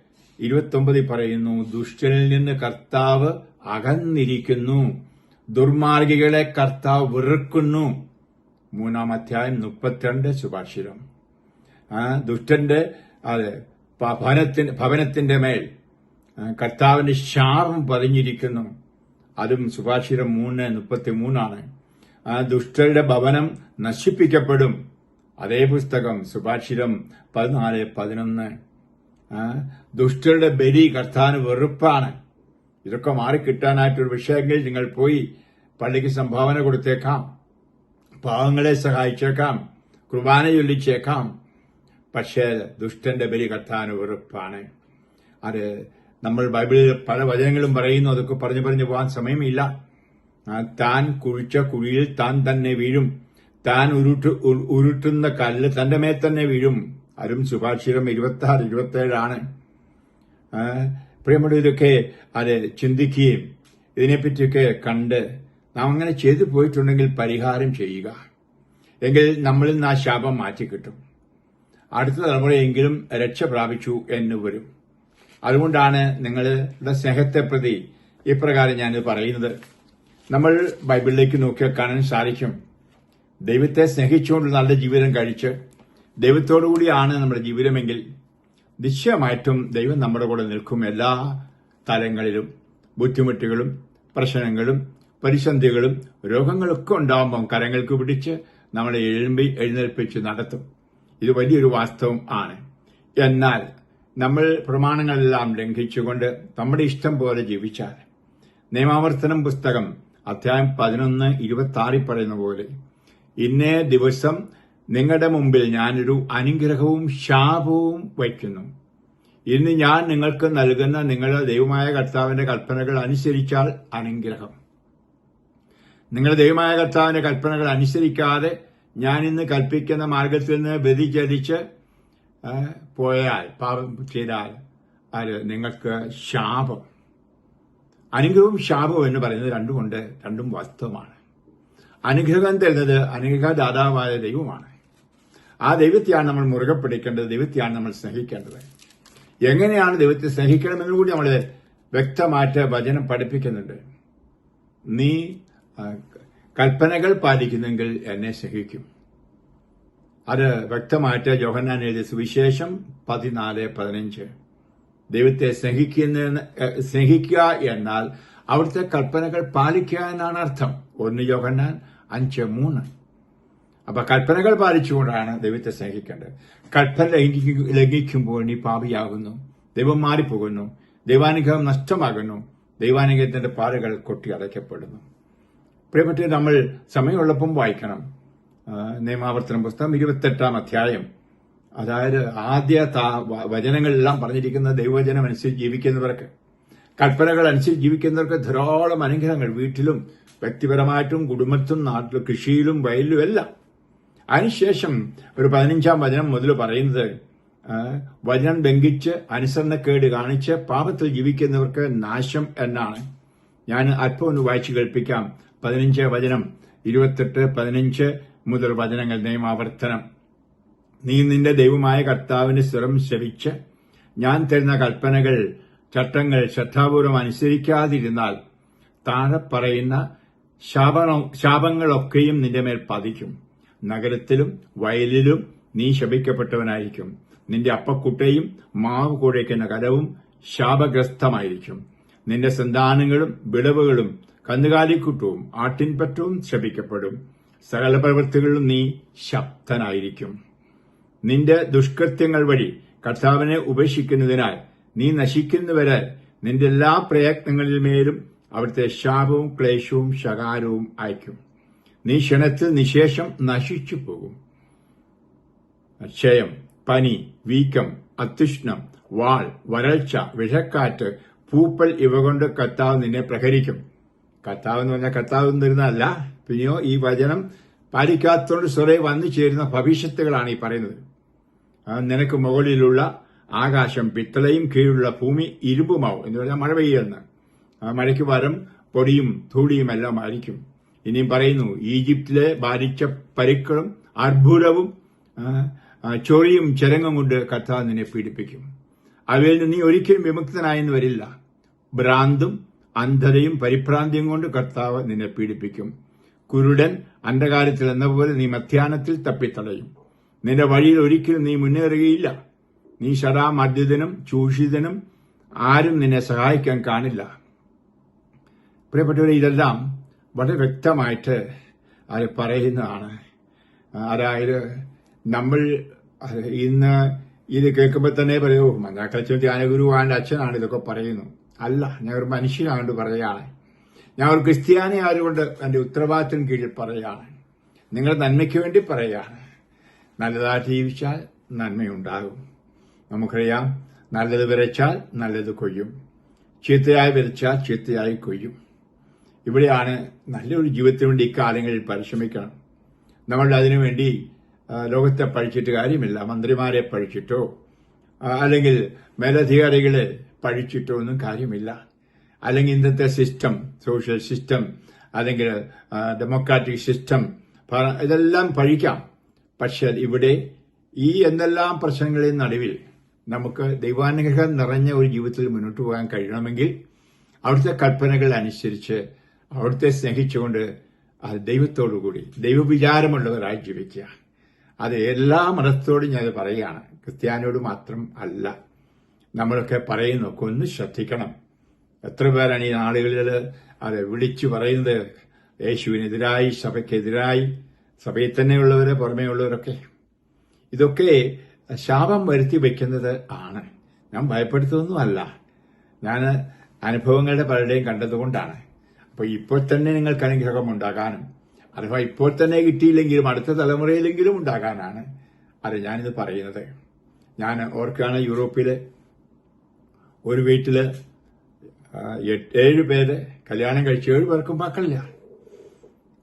ഇരുപത്തൊമ്പതിൽ പറയുന്നു ദുഷ്ടനിൽ നിന്ന് കർത്താവ് അകന്നിരിക്കുന്നു. ദുർമാർഗികളെ കർത്താവ് വെറുക്കുന്നു. മൂന്നാം അധ്യായം മുപ്പത്തിരണ്ട് സുഭാഷിതം. ആ ദുഷ്ടന്റെ അതെ ഭവനത്തിന്റെ ഭവനത്തിന്റെ മേൽ. കർത്താവിന്റെ ശാപം പതിഞ്ഞിരിക്കുന്നു. അതും സുഭാഷിതം മൂന്ന് മുപ്പത്തി മൂന്നാണ് ആ ദുഷ്ടരുടെ ഭവനം നശിപ്പിക്കപ്പെടും. അതേ പുസ്തകം സുഭാഷിതം പതിനാല് പതിനൊന്ന്. ദുഷ്ടരുടെ ബലി കർത്താവിന് വെറുപ്പാണ്. ഇതൊക്കെ മാറിക്കിട്ടാനായിട്ടൊരു വിഷയമെങ്കിൽ നിങ്ങൾ പോയി പള്ളിക്ക് സംഭാവന കൊടുത്തേക്കാം. പാവങ്ങളെ സഹായിച്ചേക്കാം. കുർബാന ചൊല്ലിച്ചേക്കാം പക്ഷേ ദുഷ്ടന്റെ ബലി കത്താൻ വെറുപ്പാണ്. അത് നമ്മൾ ബൈബിളിൽ പല വചനങ്ങളും പറയുന്നു അതൊക്കെ പറഞ്ഞു പറഞ്ഞു പോകാൻ സമയമില്ല. താൻ കുഴിച്ച കുഴിയിൽ താൻ തന്നെ വീഴും. താൻ ഉരുട്ട് ഉരുട്ടുന്ന കല്ല് തന്റെ മേൽ തന്നെ വീഴും. അരും സുഭാഷിതം ഇരുപത്തി ആറ് ഇരുപത്തി ഏഴാണ് പ്രിയമുള്ള ഇതൊക്കെ അത് ചിന്തിക്കുകയും ഇതിനെപ്പറ്റിയൊക്കെ കണ്ട് നാം അങ്ങനെ ചെയ്തു പോയിട്ടുണ്ടെങ്കിൽ പരിഹാരം ചെയ്യുക. എങ്കിൽ നമ്മളിൽ നിന്ന് ആ ശാപം മാറ്റിക്കിട്ടും. അടുത്ത തലമുറയെങ്കിലും രക്ഷ പ്രാപിച്ചു എന്ന് വരും. അതുകൊണ്ടാണ് നിങ്ങളുടെ സ്നേഹത്തെ പ്രതി ഇപ്രകാരം ഞാൻ പറയുന്നത്. നമ്മൾ ബൈബിളിലേക്ക് നോക്കിയാൽ കാണാൻ സാധിക്കും. ദൈവത്തെ സ്നേഹിച്ചുകൊണ്ട് നല്ല ജീവിതം കഴിച്ച് ദൈവത്തോടുകൂടിയാണ് നമ്മുടെ ജീവിതമെങ്കിൽ നിശ്ചയമായിട്ടും ദൈവം നമ്മുടെ കൂടെ നിൽക്കും എല്ലാ തലങ്ങളിലും. ബുദ്ധിമുട്ടുകളും പ്രശ്നങ്ങളും പരിസന്ധികളും രോഗങ്ങളൊക്കെ ഉണ്ടാകുമ്പോൾ കരങ്ങൾക്ക് പിടിച്ച് നമ്മളെ എഴുമ്പി എഴുന്നേൽപ്പിച്ച് നടത്തും. ഇത് വലിയൊരു വാസ്തവം ആണ്. എന്നാൽ നമ്മൾ പ്രമാണങ്ങളെല്ലാം ലംഘിച്ചുകൊണ്ട് നമ്മുടെ ഇഷ്ടം പോലെ ജീവിച്ചാൽ നിയമാവർത്തനം പുസ്തകം അധ്യായം പതിനൊന്ന് ഇരുപത്തി ആറിൽ പറയുന്ന പോലെ ഇന്നേ ദിവസം നിങ്ങളുടെ മുമ്പിൽ ഞാനൊരു അനുഗ്രഹവും ശാപവും വയ്ക്കുന്നു. ഇന്ന് ഞാൻ നിങ്ങൾക്ക് നൽകുന്ന നിങ്ങളുടെ ദൈവമായ കർത്താവിന്റെ കൽപ്പനകൾ അനുസരിച്ചാൽ അനുഗ്രഹം. നിങ്ങളുടെ ദൈവമായ കർത്താവിന്റെ കൽപ്പനകൾ അനുസരിക്കാതെ ഞാൻ ഇന്ന് കൽപ്പിക്കുന്ന മാർഗത്തിൽ നിന്ന് വ്യതിചലിച്ച് പോയാൽ പാപം ചെയ്താൽ അത് നിങ്ങൾക്ക് ശാപം. അനുഗ്രഹവും ശാപവും എന്ന് പറയുന്നത് രണ്ടുമുണ്ട് രണ്ടും വസ്തുവാണ് അനുഗ്രഹം തരുന്നത് അനുഗ്രഹദാതാവായ ദൈവമാണ്. ആ ദൈവത്തെയാണ് നമ്മൾ മുറുകെ പിടിക്കേണ്ടത് ദൈവത്തെയാണ് നമ്മൾ സ്നേഹിക്കേണ്ടത്. എങ്ങനെയാണ് ദൈവത്തെ സ്നേഹിക്കണമെന്ന് കൂടി നമ്മൾ വ്യക്തമായിട്ട് വചനം പഠിപ്പിക്കുന്നുണ്ട്. നീ കൽപ്പനകൾ പാലിക്കുന്നെങ്കിൽ എന്നെ സ്നേഹിക്കും അത് വ്യക്തമായിട്ട് ജോഹന്നാൻ എഴുതിയ സുവിശേഷം പതിനാല് പതിനഞ്ച്. ദൈവത്തെ സ്നേഹിക്കുന്ന സ്നേഹിക്കുക എന്നാൽ അവിടുത്തെ കൽപ്പനകൾ പാലിക്കുക എന്നാണ് അർത്ഥം. ഒന്ന് യോഹന്നാൻ അഞ്ച് മൂന്ന്. അപ്പൊ കൽപ്പനകൾ പാലിച്ചുകൊണ്ടാണ് ദൈവത്തെ സ്നേഹിക്കേണ്ടത്. കൽപ്പന ലംഘിക്കു- ലംഘിക്കുമ്പോൾ നീ പാപിയാകുന്നു ദൈവം മാറിപ്പോകുന്നു ദൈവാനുഗ്രഹം നഷ്ടമാകുന്നു ദൈവാനുഗ്രഹത്തിന്റെ പാടുകൾ കൊട്ടി അടയ്ക്കപ്പെടുന്നു പ്രിയപ്പെട്ട നമ്മൾ സമയമുള്ളപ്പം വായിക്കണം. നിയമാവർത്തനം പുസ്തകം ഇരുപത്തെട്ടാം അധ്യായം. അതായത് ആദ്യ വചനങ്ങളെല്ലാം പറഞ്ഞിരിക്കുന്ന ദൈവവചനം അനുസരിച്ച് ജീവിക്കുന്നവർക്ക് കൽപ്പനകൾ അനുസരിച്ച് ജീവിക്കുന്നവർക്ക് ധാരാളം അനുഗ്രഹങ്ങൾ വീട്ടിലും വ്യക്തിപരമായിട്ടും കുടുംബത്തും നാട്ടിലും കൃഷിയിലും വയലിലും എല്ലാം. അതിനുശേഷം ഒരു പതിനഞ്ചാം വചനം മുതൽ പറയുന്നത് വചനം ലംഘിച്ച് അനുസരണക്കേട് കാണിച്ച് പാപത്തിൽ ജീവിക്കുന്നവർക്ക് നാശം എന്നാണ്. ഞാൻ അല്പം ഒന്ന് വായിച്ചു കേൾപ്പിക്കാം. പതിനഞ്ച് വചനം ഇരുപത്തെട്ട് പതിനഞ്ച് മുതൽ വചനങ്ങൾ നിയമാവർത്തനം നീ നിന്റെ ദൈവമായ കർത്താവിന് സ്വരം ശവിച്ച് ഞാൻ തരുന്ന കൽപ്പനകൾ ചട്ടങ്ങൾ ശ്രദ്ധാപൂർവം അനുസരിക്കാതിരുന്നാൽ താഴെ പറയുന്ന ശാപ- ശാപങ്ങളൊക്കെയും നിന്റെ മേൽ പതിക്കും. നഗരത്തിലും വയലിലും നീ ശപിക്കപ്പെട്ടവനായിരിക്കും. നിന്റെ അപ്പക്കുട്ടയും മാവ് കുഴയ്ക്കുന്ന കരവും ശാപഗ്രസ്തമായിരിക്കും. നിന്റെ സന്താനങ്ങളും വിളവുകളും കന്നുകാലിക്കുട്ടവും ആട്ടിൻപറ്റവും ശപിക്കപ്പെടും. സകല പ്രവൃത്തികളിലും നീ ശക്തനായിരിക്കും. നിന്റെ ദുഷ്കൃത്യങ്ങൾ വഴി കർത്താവിനെ ഉപേക്ഷിക്കുന്നതിനാൽ നീ നശിക്കുന്നവരെ നിന്റെ എല്ലാ പ്രയത്നങ്ങളിൽ മേലും അവിടുത്തെ ശാപവും ക്ലേശവും ശകാരവും അയക്കും. നീ ക്ഷണത്തിൽ നിശേഷം നശിച്ചു പോകും ക്ഷയം പനി വീക്കം അത്യുഷ്ണം വാൾ വരൾച്ച വിഷക്കാറ്റ് പൂപ്പൽ ഇവ കൊണ്ട് കത്താവ് നിന്നെ പ്രഹരിക്കും. കർത്താവ് എന്ന് പറഞ്ഞാൽ കർത്താവ് എന്നിരുന്നല്ല പിന്നെയോ ഈ വചനം പാലിക്കാത്തോണ്ട് സ്വറെ വന്നു ചേരുന്ന ഭവിഷ്യത്തുകളാണ് ഈ പറയുന്നത്. നിനക്ക് മുകളിലുള്ള ആകാശം പിത്തളയും കീഴുള്ള ഭൂമി ഇരുമ്പുമാവും എന്ന് പറഞ്ഞാൽ മഴ പെയ്യുന്ന മഴയ്ക്ക് വരം പൊടിയും ധൂളിയും എല്ലാം ആയിരിക്കും. ഇനിയും പറയുന്നു ഈജിപ്തിലെ ബാധിച്ച പരുക്കളും അർഭുരവും ചൊറിയും ചരങ്ങും കൊണ്ട് കർത്താവ് നിന്നെ പീഡിപ്പിക്കും. അവയിൽ നിന്ന് നീ ഒരിക്കലും വിമുക്തനായെന്ന് വരില്ല. ഭ്രാന്തും അന്ധതയും പരിഭ്രാന്തിയും കൊണ്ട് കർത്താവ് നിന്നെ പീഡിപ്പിക്കും. കുരുടൻ അന്ധകാരത്തിൽ എന്ന പോലെ നീ മധ്യാനത്തിൽ തപ്പിത്തടയും. നിന്റെ വഴിയിൽ ഒരിക്കലും നീ മുന്നേറുകയില്ല. നീ ശരാമദ്യതനും ചൂഷിതനും ആരും നിന്നെ സഹായിക്കാൻ കാണില്ല. പ്രിയപ്പെട്ടവരെ ഇതെല്ലാം വളരെ വ്യക്തമായിട്ട് അത് പറയുന്നതാണ്. അതായത് നമ്മൾ ഇന്ന് ഇത് കേൾക്കുമ്പോൾ തന്നെ പറയൂ മഞ്ഞാക്കളച്ചു ധ്യാനഗുരുവാന്റെ അച്ഛനാണ് ഇതൊക്കെ പറയുന്നു. അല്ല ഞാൻ ഒരു മനുഷ്യനാകൊണ്ട് പറയുകയാണ്. ഞാൻ ഒരു ക്രിസ്ത്യാനി ആയതുകൊണ്ട് എന്റെ ഉത്തരവാദിത്തം കീഴിൽ പറയുകയാണ്. നിങ്ങൾ നന്മയ്ക്ക് വേണ്ടി പറയുകയാണ്. നല്ലതായി ജീവിച്ചാൽ നന്മയുണ്ടാകും. നമുക്കറിയാം നല്ലത് വിതച്ചാൽ നല്ലത് കൊയ്യും. ചീത്തയായി വിതച്ചാൽ ചീത്തയായി കൊയ്യും. ഇവിടെയാണ് നല്ലൊരു ജീവിതത്തിന് വേണ്ടി ഇക്കാലങ്ങളിൽ പരിശ്രമിക്കണം. നമ്മൾ അതിനുവേണ്ടി ലോകത്തെ പഴിച്ചിട്ട് കാര്യമില്ല. മന്ത്രിമാരെ പഴിച്ചിട്ടോ അല്ലെങ്കിൽ മേലധികാരികളെ പഴിച്ചിട്ടോ ഒന്നും കാര്യമില്ല. അല്ലെങ്കിൽ ഇന്നത്തെ സിസ്റ്റം സോഷ്യൽ സിസ്റ്റം അല്ലെങ്കിൽ ഡെമോക്രാറ്റിക് സിസ്റ്റം ഇതെല്ലാം പഴിക്കാം പക്ഷെ ഇവിടെ ഈ എന്തെല്ലാം പ്രശ്നങ്ങളിൽ നടുവിൽ നമുക്ക് ദൈവാനുഗ്രഹം നിറഞ്ഞ ഒരു ജീവിതത്തിൽ മുന്നോട്ട് പോകാൻ കഴിയണമെങ്കിൽ അവിടുത്തെ കൽപ്പനകൾ അനുസരിച്ച് അവിടുത്തെ സ്നേഹിച്ചുകൊണ്ട് അത് ദൈവത്തോടുകൂടി ദൈവവിചാരമുള്ളവരായി ജീവിക്കുക. അത് എല്ലാ മതത്തോടും ഞാൻ പറയുകയാണ്. ക്രിസ്ത്യാനിയോട് മാത്രം അല്ല. നമ്മളൊക്കെ പറയുന്നു ഒക്കെ ഒന്ന് ശ്രദ്ധിക്കണം. എത്ര പേരാണ് ഈ നാളുകളിൽ അത് വിളിച്ചു പറയുന്നത്? യേശുവിനെതിരായി സഭയ്ക്കെതിരായി സഭയിൽ തന്നെയുള്ളവർ പുറമേ ഉള്ളവരൊക്കെ. ഇതൊക്കെ ശാപം വരുത്തി വയ്ക്കുന്നത് ആണ്. ഞാൻ ഭയപ്പെടുത്തുന്നതൊന്നുമല്ല ഞാൻ അനുഭവങ്ങളുടെ പലരുടെയും കണ്ടതുകൊണ്ടാണ്. അപ്പോൾ ഇപ്പോൾ തന്നെ നിങ്ങൾക്ക് അനുഗ്രഹം ഉണ്ടാകാനും അഥവാ ഇപ്പോൾ തന്നെ കിട്ടിയില്ലെങ്കിലും അടുത്ത തലമുറയിലെങ്കിലും ഉണ്ടാകാനാണ് അത് ഞാനിത് പറയുന്നത്. ഞാൻ ഓർക്കുകയാണ് യൂറോപ്പിലെ ഒരു വീട്ടിൽ ഏഴ് പേര് കല്യാണം കഴിച്ച് ഏഴ് പേർക്കും മക്കളില്ല.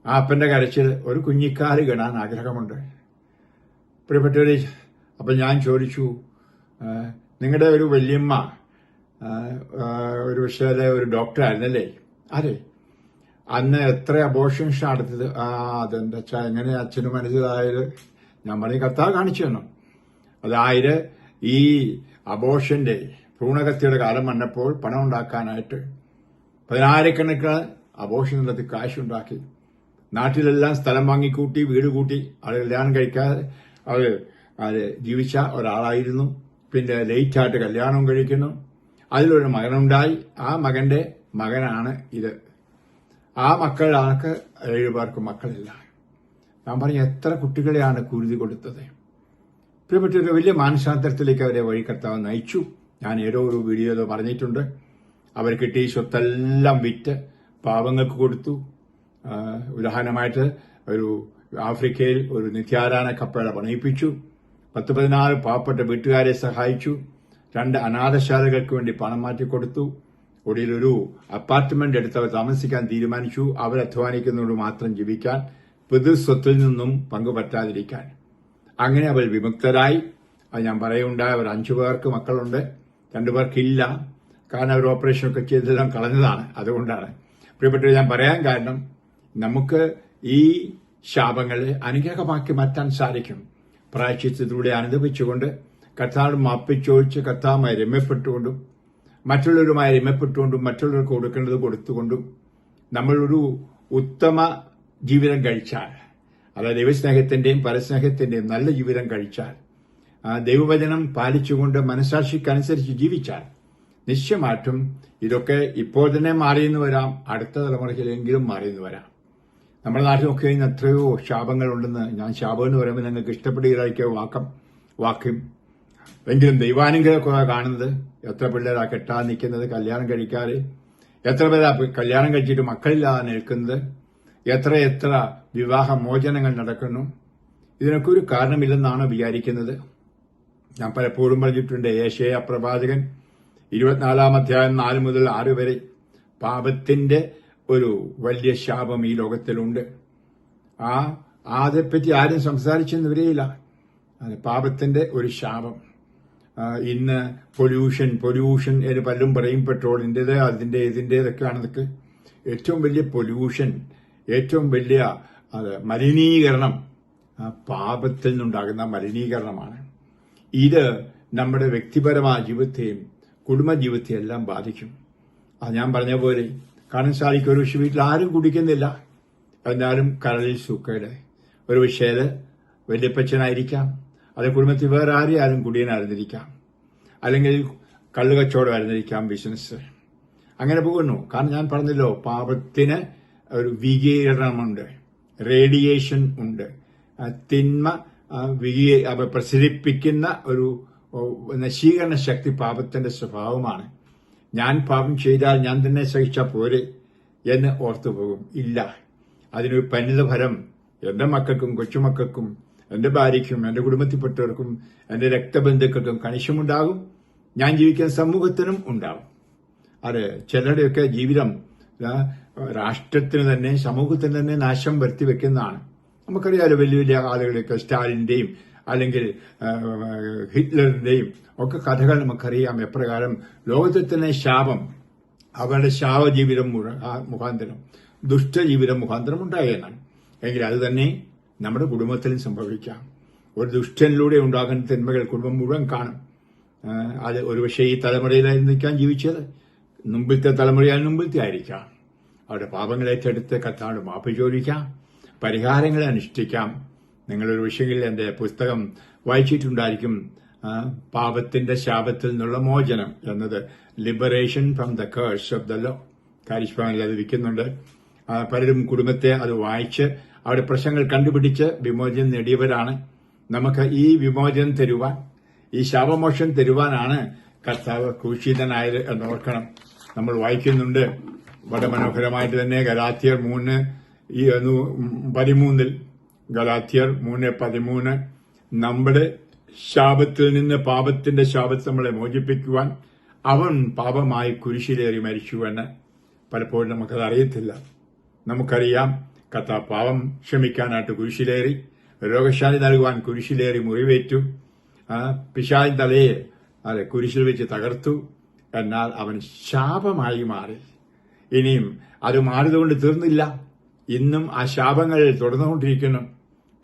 ആ അപ്പന്റെ കരച്ചിൽ ഒരു കുഞ്ഞിക്കാൽ കിടാൻ ആഗ്രഹമുണ്ട്. പ്രിയപ്പെട്ടവരെ അപ്പം ഞാൻ ചോദിച്ചു നിങ്ങളുടെ ഒരു വല്യമ്മ ഒരു പക്ഷേ ഒരു ഡോക്ടർ ആയിരുന്നല്ലേ അതെ അന്ന് എത്ര അബോഷൻസ് നടത്തിയത്? ആ അതെന്താ വെച്ചാൽ എങ്ങനെ അച്ഛനും മനസ്സിലായത് ഞാൻ പറഞ്ഞ കത്താ കാണിച്ചു തന്നു. അതായത് ഈ അബോഷന്റെ ഭ്രൂണകത്തിയുടെ കാലം വന്നപ്പോൾ പണം ഉണ്ടാക്കാനായിട്ട് പതിനായിരക്കണക്കിന് അബോഷൻ നടത്തി കാശുണ്ടാക്കി നാട്ടിലെല്ലാം സ്ഥലം വാങ്ങിക്കൂട്ടി വീട് കൂട്ടി അത് കല്യാണം കഴിക്കാതെ അവർ അത് ജീവിച്ച ഒരാളായിരുന്നു. പിന്നെ ലേറ്റായിട്ട് കല്യാണം കഴിക്കുന്നു. അതിലൊരു മകനുണ്ടായി. ആ മകന്റെ മകനാണ് ഇത്. ആ മക്കളാൾക്ക് ഏഴു പേർക്ക് മക്കളില്ല. ഞാൻ പറഞ്ഞു എത്ര കുട്ടികളെയാണ് കുരുതി കൊടുത്തത്? പ്രിയപ്പെട്ടവരെ വലിയ മാനസാന്തരത്തിലേക്ക് അവരെ വഴി കർത്താവ് നയിച്ചു. ഞാൻ ഏതോ ഒരു വീഡിയോയിൽ പറഞ്ഞിട്ടുണ്ട്. അവർ കിട്ടിയ സ്വത്തെല്ലാം വിറ്റ് പാവങ്ങൾക്ക് കൊടുത്തു. ഉദാഹരണമായിട്ട് ഒരു ആഫ്രിക്കയിൽ ഒരു നിത്യാരാണ കപ്പേള പണിയിപ്പിച്ചു. പത്ത് പതിനാറ് പാവപ്പെട്ട വീട്ടുകാരെ സഹായിച്ചു. രണ്ട് അനാഥശാലകൾക്ക് വേണ്ടി പണം മാറ്റി കൊടുത്തു. ഒടുവിൽ ഒരു അപ്പാർട്ട്മെന്റ് എടുത്ത് അവർ താമസിക്കാൻ തീരുമാനിച്ചു. അവർ മാത്രം ജീവിക്കാൻ പൊതു സ്വത്തിൽ നിന്നും പങ്കുപറ്റാതിരിക്കാൻ. അങ്ങനെ അവർ വിമുക്തരായി. അത് ഞാൻ പറയുണ്ടായ അവർ അഞ്ചു പേർക്ക് മക്കളുണ്ട്. രണ്ടു പേർക്കില്ല കാരണം അവർ ഓപ്പറേഷൻ ഒക്കെ ചെയ്തെല്ലാം കളഞ്ഞതാണ്. അതുകൊണ്ടാണ്. പ്രിയപ്പെട്ടവർ ഞാൻ പറയാൻ കാരണം നമുക്ക് ഈ ശാപങ്ങളെ അനുഗ്രഹമാക്കി മാറ്റാൻ സാധിക്കും. പ്രായച്ചിത്തത്തിലൂടെ അനുഭവിച്ചുകൊണ്ട് കർത്താവ് മാപ്പിച്ചോദിച്ച് കർത്താവുമായി രമ്യപ്പെട്ടുകൊണ്ടും മറ്റുള്ളവരുമായി രമ്യപ്പെട്ടുകൊണ്ടും മറ്റുള്ളവർക്ക് കൊടുക്കേണ്ടത് കൊടുത്തുകൊണ്ടും നമ്മളൊരു ഉത്തമ ജീവിതം കഴിച്ചാൽ അതായത് ദൈവസ്നേഹത്തിന്റെയും പരസ്നേഹത്തിന്റെയും നല്ല ജീവിതം കഴിച്ചാൽ ദൈവവചനം പാലിച്ചുകൊണ്ട് മനസാക്ഷിക്കനുസരിച്ച് ജീവിച്ചാൽ നിശ്ചയമായിട്ടും ഇതൊക്കെ ഇപ്പോൾ തന്നെ മാറിയെന്ന് വരാം അടുത്ത തലമുറയിലെങ്കിലും മാറിയെന്ന് വരാം. നമ്മുടെ നാട്ടിൽ നോക്കി കഴിഞ്ഞാൽ എത്രയോ ശാപങ്ങളുണ്ടെന്ന് ഞാൻ ശാപം എന്ന് പറയുമ്പോൾ നിങ്ങൾക്ക് ഇഷ്ടപ്പെടുകയായിരിക്കും വാക്കം വാക്കും എങ്കിലും ദൈവാനുഗ്രഹമൊക്കെ കാണുന്നത്. എത്ര പിള്ളേരാ കെട്ടാൻ നിൽക്കുന്നത് കല്യാണം കഴിക്കാതെ. എത്ര പേരാ കല്യാണം കഴിച്ചിട്ട് മക്കളില്ലാതെ നിൽക്കുന്നത്. എത്ര എത്ര വിവാഹ മോചനങ്ങൾ നടക്കുന്നു. ഇതിനൊക്കെ ഒരു കാരണമില്ലെന്നാണ് വിചാരിക്കുന്നത്? ഞാൻ പലപ്പോഴും പറഞ്ഞിട്ടുണ്ട് ഏഷ്യ പ്രവാചകൻ ഇരുപത്തിനാലാം അധ്യായം നാല് മുതൽ ആറ് വരെ പാപത്തിന്റെ ഒരു വലിയ ശാപം ഈ ലോകത്തിലുണ്ട്. ആ അതേപ്പറ്റി ആരും സംസാരിച്ചെന്ന് വരെയില്ല പാപത്തിന്റെ ഒരു ശാപം. ഇന്ന് പൊല്യൂഷൻ പൊല്യൂഷൻ എന്ന് പലരും പറയും പെട്രോളിന്റെത് അതിന്റെ ഇതിന്റെതൊക്കെയാണെന്നൊക്കെ ഏറ്റവും വലിയ പൊല്യൂഷൻ ഏറ്റവും വലിയ മലിനീകരണം പാപത്തിൽ നിന്നുണ്ടാകുന്ന മലിനീകരണമാണ്. ഇത് നമ്മുടെ വ്യക്തിപരമായ ജീവിതത്തെയും കുടുംബജീവിതത്തെയും എല്ലാം ബാധിക്കും. അത് ഞാൻ പറഞ്ഞ പോലെ കാണാൻ സാധിക്കും ഒരു പക്ഷേ വീട്ടിൽ ആരും കുടിക്കുന്നില്ല. എന്നാലും കരളിൽ സൂക്കയുടെ ഒരു പക്ഷേ വല്യപ്പച്ചനായിരിക്കാം. അത് കുടുംബത്തിൽ വേറെ ആരെയും ആരും കുടിയനായിരുന്നിരിക്കാം. അല്ലെങ്കിൽ കള്ളുകച്ചവടമായിരുന്നിരിക്കാം ബിസിനസ് അങ്ങനെ പോകുന്നു. കാരണം ഞാൻ പറഞ്ഞല്ലോ പാപത്തിന് ഒരു വികീരണമുണ്ട്. റേഡിയേഷൻ ഉണ്ട്. തിന്മ പ്രസരിപ്പിക്കുന്ന ഒരു നശീകരണ ശക്തി പാപത്തിന്റെ സ്വഭാവമാണ്. ഞാൻ പാപം ചെയ്താൽ ഞാൻ തന്നെ സഹിച്ചാൽ പോരെ എന്ന് ഓർത്തു പോകും. ഇല്ല. അതിനൊരു പരിണിത ഫലം എന്റെ മക്കൾക്കും കൊച്ചുമക്കൾക്കും എന്റെ ഭാര്യയ്ക്കും എന്റെ കുടുംബത്തിൽപ്പെട്ടവർക്കും എന്റെ രക്തബന്ധുക്കൾക്കും കണിശമുണ്ടാകും. ഞാൻ ജീവിക്കുന്ന സമൂഹത്തിനും ഉണ്ടാകും. അത് ചിലരുടെയൊക്കെ ജീവിതം രാഷ്ട്രത്തിന് തന്നെ സമൂഹത്തിന് തന്നെ നാശം വരുത്തി വെക്കുന്നതാണ്. നമുക്കറിയാലോ വലിയ വലിയ ആളുകളൊക്കെ സ്റ്റാലിന്റെയും അല്ലെങ്കിൽ ഹിറ്റ്ലറിന്റെയും ഒക്കെ കഥകൾ നമുക്കറിയാം. എപ്രകാരം ലോകത്തിൽ തന്നെ ശാപം അവരുടെ ശാപജീവിതം മുഖാന്തരം ദുഷ്ടജീവിതം മുഖാന്തരം ഉണ്ടായെന്നാണ് എങ്കിൽ അത് തന്നെ നമ്മുടെ കുടുംബത്തിലും സംഭവിക്കാം. ഒരു ദുഷ്ടനിലൂടെ ഉണ്ടാകുന്ന തിന്മകൾ കുടുംബം മുഴുവൻ കാണും. അത് ഒരുപക്ഷെ ഈ തലമുറയിലായിരിക്കാം ജീവിച്ചത്. മുമ്പിലത്തെ തലമുറയാൽ മുമ്പിലത്തെ ആയിരിക്കാം. അവരുടെ പാപങ്ങൾ ഏറ്റെടുത്ത് കത്താട് മാപ്പ് ചോദിക്കാം. പരിഹാരങ്ങളെ അനുഷ്ഠിക്കാം. നിങ്ങളൊരു വിഷയങ്ങളിൽ എന്റെ പുസ്തകം വായിച്ചിട്ടുണ്ടായിരിക്കും പാപത്തിന്റെ ശാപത്തിൽ നിന്നുള്ള മോചനം എന്നത്. Liberation from the curse of the law കാരിഷ്മാനിൽ അത് വിൽക്കുന്നുണ്ട്. പലരും കുടുംബത്തെ അത് വായിച്ച് അവിടെ പ്രശ്നങ്ങൾ കണ്ടുപിടിച്ച് വിമോചനം നേടിയവരാണ്. നമുക്ക് ഈ വിമോചനം തരുവാൻ ഈ ശാപമോക്ഷം തരുവാനാണ് കർത്താവ് ക്രൂശിതനായത് എന്ന് ഓർക്കണം. നമ്മൾ വായിക്കുന്നുണ്ട്. വളരെ മനോഹരമായിട്ട് തന്നെ ഗലാത്തിയർ മൂന്ന് ഈ പതിമൂന്നിൽ ഗലാത്തിയർ മൂന്ന് പതിമൂന്ന് നമ്മുടെ ശാപത്തിൽ നിന്ന് പാപത്തിന്റെ ശാപത്തെ നമ്മളെ മോചിപ്പിക്കുവാൻ അവൻ പാപമായി കുരിശിലേറി മരിച്ചു മരിച്ചുവെന്ന് പലപ്പോഴും നമുക്കത് അറിയത്തില്ല. നമുക്കറിയാം കഥ പാപം ക്ഷമിക്കാനായിട്ട് കുരിശിലേറി രോഗശാന്തി നൽകുവാൻ കുരിശിലേറി മുറിവേറ്റു. പിശാലി തലയെ അതെ കുരിശിൽ വെച്ച് തകർത്തു. എന്നാൽ അവൻ ശാപമായി മാറി. ഇനിയും അത് മാറിയതുകൊണ്ട് തീർന്നില്ല. ഇന്നും ആ ശാപങ്ങൾ തുടർന്നുകൊണ്ടിരിക്കുന്നു.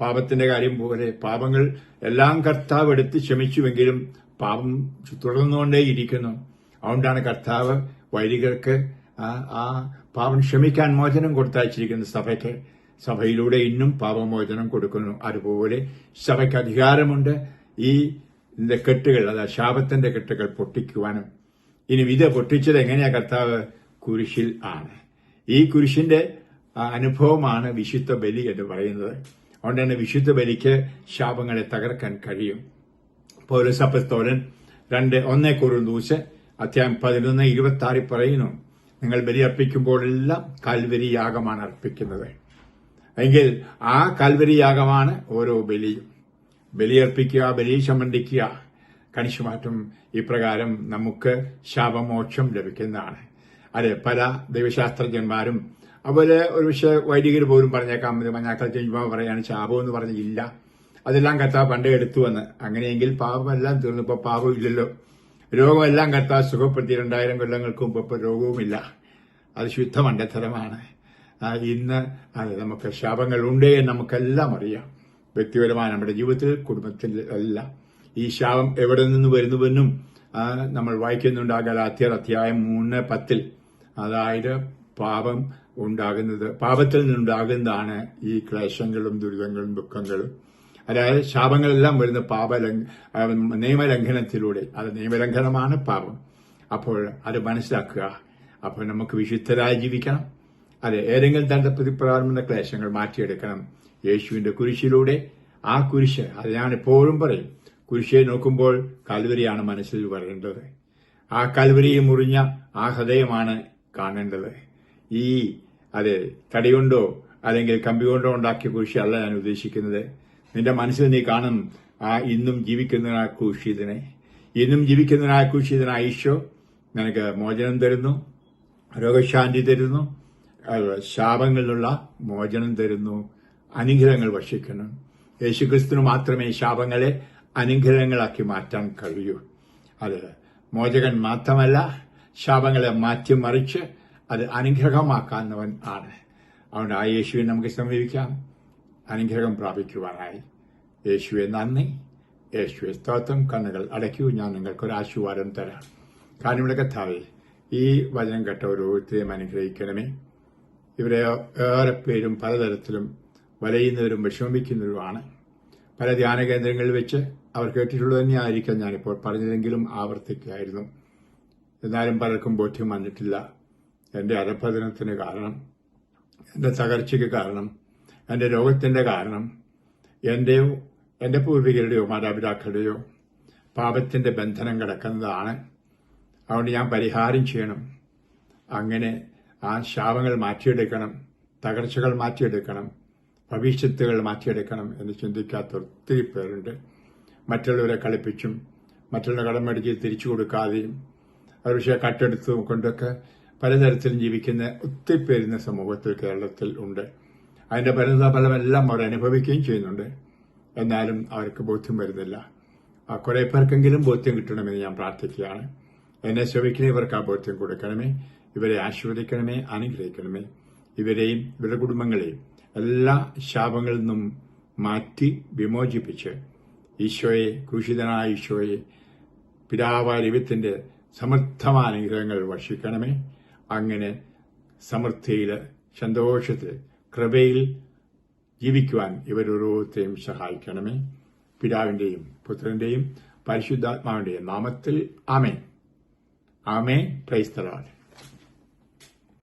പാപത്തിന്റെ കാര്യം പോലെ പാപങ്ങൾ എല്ലാം കർത്താവ് എടുത്ത് ക്ഷമിച്ചുവെങ്കിലും പാപം തുടർന്നുകൊണ്ടേയിരിക്കുന്നു. അതുകൊണ്ടാണ് കർത്താവ് വൈദികർക്ക് ആ പാപം ക്ഷമിക്കാൻ മോചനം കൊടുത്തയച്ചിരിക്കുന്നു സഭയ്ക്ക് സഭയിലൂടെ ഇന്നും പാപമോചനം കൊടുക്കുന്നു. അതുപോലെ സഭയ്ക്ക് അധികാരമുണ്ട്. ഈ കെട്ടുകൾ അതായത് ശാപത്തിന്റെ കെട്ടുകൾ പൊട്ടിക്കുവാനും. ഇനി ഇത് പൊട്ടിച്ചത് എങ്ങനെയാ കർത്താവ്? കുരിശിൽ ആണ്. ഈ കുരിശിന്റെ അനുഭവമാണ് വിശുദ്ധ ബലി എന്ന് പറയുന്നത്. അതുകൊണ്ട് തന്നെ വിശുദ്ധ ബലിക്ക് ശാപങ്ങളെ തകർക്കാൻ കഴിയും. പൗരസപ്പസ്തോലൻ രണ്ട് ഒന്നേ കുറുന്തൂസ് അധ്യായം പതിനൊന്ന് ഇരുപത്തി ആറിൽ പറയുന്നു നിങ്ങൾ ബലി അർപ്പിക്കുമ്പോഴെല്ലാം കാൽവരി യാഗമാണ് അർപ്പിക്കുന്നത്. എങ്കിൽ ആ കാൽവരി യാഗമാണ് ഓരോ ബലിയും. ബലിയർപ്പിക്കുക ബലി സംബന്ധിക്കുക കണിശുമാറ്റം ഇപ്രകാരം നമുക്ക് ശാപമോക്ഷം ലഭിക്കുന്നതാണ്. അതെ പല ദൈവശാസ്ത്രജ്ഞന്മാരും അതുപോലെ ഒരു പക്ഷേ വൈദികർ പോലും പറഞ്ഞേക്കാം മഞ്ഞാക്കൾ ചെയ്യുമ്പോൾ പറയാണ് ശാപം എന്ന് പറഞ്ഞില്ല. അതെല്ലാം കർത്താവ് പണ്ടേ എടുത്തുവെന്ന് അങ്ങനെയെങ്കിൽ പാപമെല്ലാം തീർന്നു. ഇപ്പൊ പാപം ഇല്ലല്ലോ. രോഗമെല്ലാം കർത്താവ് സുഖപ്പെടുത്തി. രണ്ടായിരം കൊല്ലങ്ങൾക്ക് മുമ്പ് ഇപ്പൊ രോഗവുമില്ല. അത് ശുദ്ധ മണ്ടത്തരമാണ് ഇന്ന് നമുക്ക് ശാപങ്ങൾ ഉണ്ട് എന്ന് നമുക്കെല്ലാം അറിയാം. വ്യക്തിപരമായ നമ്മുടെ ജീവിതത്തിൽ കുടുംബത്തിൽ അല്ല. ഈ ശാപം എവിടെ നിന്ന് വരുന്നുവെന്നും നമ്മൾ വായിക്കുന്നുണ്ട്. ആ ഗലാത്തിയർ അധ്യായം മൂന്ന് പത്തിൽ. അതായത് പാപം ഉണ്ടാകുന്നത് പാപത്തിൽ നിന്നുണ്ടാകുന്നതാണ് ഈ ക്ലേശങ്ങളും ദുരിതങ്ങളും ദുഃഖങ്ങളും. അതായത് ശാപങ്ങളെല്ലാം വരുന്ന പാപ നിയമലംഘനത്തിലൂടെ. അത് നിയമലംഘനമാണ് പാപം. അപ്പോൾ അത് മനസ്സിലാക്കുക. അപ്പോൾ നമുക്ക് വിശുദ്ധരായി ജീവിക്കണം. അതെ ഏതെങ്കിലും തന്റെ പ്രതിപ്രകാരമുള്ള ക്ലേശങ്ങൾ മാറ്റിയെടുക്കണം. യേശുവിന്റെ കുരിശിലൂടെ. ആ കുരിശ് അത് ഞാൻ എപ്പോഴും പറയും കുരിശെ നോക്കുമ്പോൾ കൽവരിയാണ് മനസ്സിൽ വരേണ്ടത്. ആ കൽവരിയെ മുറിഞ്ഞ ആ ഹൃദയമാണ് കാണേണ്ടത്. ഈ അതെ തടികൊണ്ടോ അല്ലെങ്കിൽ കമ്പി കൊണ്ടോ ഉണ്ടാക്കിയ കുരിശല്ല ഞാൻ ഉദ്ദേശിക്കുന്നത്. നിന്റെ മനസ്സിൽ നീ കാണും ആ ഇന്നും ജീവിക്കുന്നതിനായ ക്രൂശിതനെ. ഇന്നും ജീവിക്കുന്നതിനായ ക്രൂശിതനായ ഈശോ നിനക്ക് മോചനം തരുന്നു രോഗശാന്തി തരുന്നു ശാപങ്ങളിലുള്ള മോചനം തരുന്നു അനുഗ്രഹങ്ങൾ വഷിക്കണം യേശുക്രിസ്തുവിന് മാത്രമേ ശാപങ്ങളെ അനുഗ്രഹങ്ങളാക്കി മാറ്റാൻ കഴിയൂ. അത് മോചകൻ മാത്രമല്ല ശാപങ്ങളെ മാറ്റിമറിച്ച് അത് അനുഗ്രഹമാക്കാവുന്നവൻ ആണ്. അതുകൊണ്ട് ആ യേശുവിനെ നമുക്ക് സമീപിക്കാം. അനുഗ്രഹം പ്രാപിക്കുവാനായി. യേശുവെ നന്ദി. യേശുവെ സ്തോത്രം. കണ്ണുകൾ അടയ്ക്കൂ. ഞാൻ നിങ്ങൾക്കൊരു ആശീർവാദം തരാം. കാരണം ഇവിടെ കഥാവിൽ ഈ വചനം കേട്ട ഓരോരുത്തരെയും അനുഗ്രഹിക്കണമേ. ഇവരെ ഏറെ പേരും പലതരത്തിലും വലയുന്നവരും വിഷമിക്കുന്നവരുമാണ്. പല ധ്യാന കേന്ദ്രങ്ങളിൽ വെച്ച് അവർ കേട്ടിട്ടുള്ളത് തന്നെയായിരിക്കാം ഞാനിപ്പോൾ പറഞ്ഞതെങ്കിലും ആവർത്തിക്കായിരുന്നു എന്നാലും പലർക്കും ബോധ്യം വന്നിട്ടില്ല. എന്റെ അധപതനത്തിന് കാരണം എന്റെ തകർച്ചയ്ക്ക് കാരണം എന്റെ രോഗത്തിന്റെ കാരണം എന്റെയോ എന്റെ പൂർവികരുടെയോ മാതാപിതാക്കളുടെയോ പാപത്തിന്റെ ബന്ധനം കിടക്കുന്നതാണ്. അതുകൊണ്ട് ഞാൻ പരിഹാരം ചെയ്യണം. അങ്ങനെ ആ ശാപങ്ങൾ മാറ്റിയെടുക്കണം തകർച്ചകൾ മാറ്റിയെടുക്കണം ഭവിഷ്യത്തുകൾ മാറ്റിയെടുക്കണം എന്ന് ചിന്തിക്കാത്ത ഒത്തിരി പേരുണ്ട്. മറ്റുള്ളവരെ കളിപ്പിച്ചും മറ്റുള്ള കടമടിച്ച് തിരിച്ചു കൊടുക്കാതെയും ഒരു പക്ഷേ കട്ടെടുത്തും കൊണ്ടൊക്കെ പലതരത്തിലും ജീവിക്കുന്ന ഒത്തിരി പേരുന്ന സമൂഹത്തിൽ കേരളത്തിൽ ഉണ്ട്. അതിന്റെ പരിണിതഫലമെല്ലാം അവർ അനുഭവിക്കുകയും ചെയ്യുന്നുണ്ട്. എന്നാലും അവർക്ക് ബോധ്യം വരുന്നില്ല. ആ കുറെ പേർക്കെങ്കിലും ബോധ്യം കിട്ടണമെന്ന് ഞാൻ പ്രാർത്ഥിക്കുകയാണ്. എന്നെ ശ്രമിക്കുന്നവർക്ക് ആ ബോധ്യം കൊടുക്കണമേ. ഇവരെ ആശീർവദിക്കണമേ അനുഗ്രഹിക്കണമേ. ഇവരെയും ഇവരുടെ കുടുംബങ്ങളെയും എല്ലാ ശാപങ്ങളിൽ നിന്നും മാറ്റി വിമോചിപ്പിച്ച് ഈശോയെ ക്രൂശിതനായ ഈശോയെ പിതാവായ ദൈവത്തിന്റെ സമർത്ഥമായ അനുഗ്രഹങ്ങൾ വർഷിക്കണമേ. അങ്ങനെ സമൃദ്ധിയിൽ സന്തോഷത്തിൽ കൃപയിൽ ജീവിക്കുവാൻ ഇവരോരോരുത്തരെയും സഹായിക്കണമേ. പിതാവിന്റെയും പുത്രന്റെയും പരിശുദ്ധാത്മാവിന്റെയും നാമത്തിൽ ആമേ ആമേ പ്രൈസ്തലാണ്